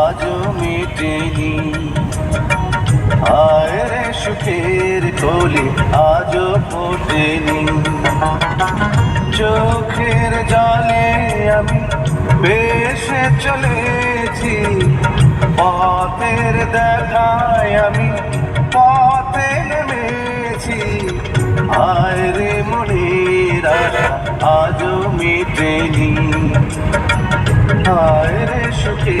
আজও মেটেনি আয় রে সুখের কলি আজও ফোটেনি চোখের জলে আমি বেশে চলেছি। পথের দেখায় আমি পথে নেমেছি। আয় রে মনির আজও মেটেনি। আয় সুখী।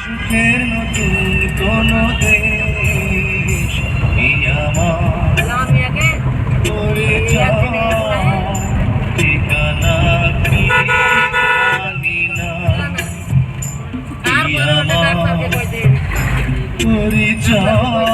সুখের নতুন কোনো দেশ ঠিকানা পরিচয়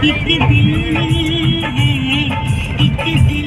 दिल है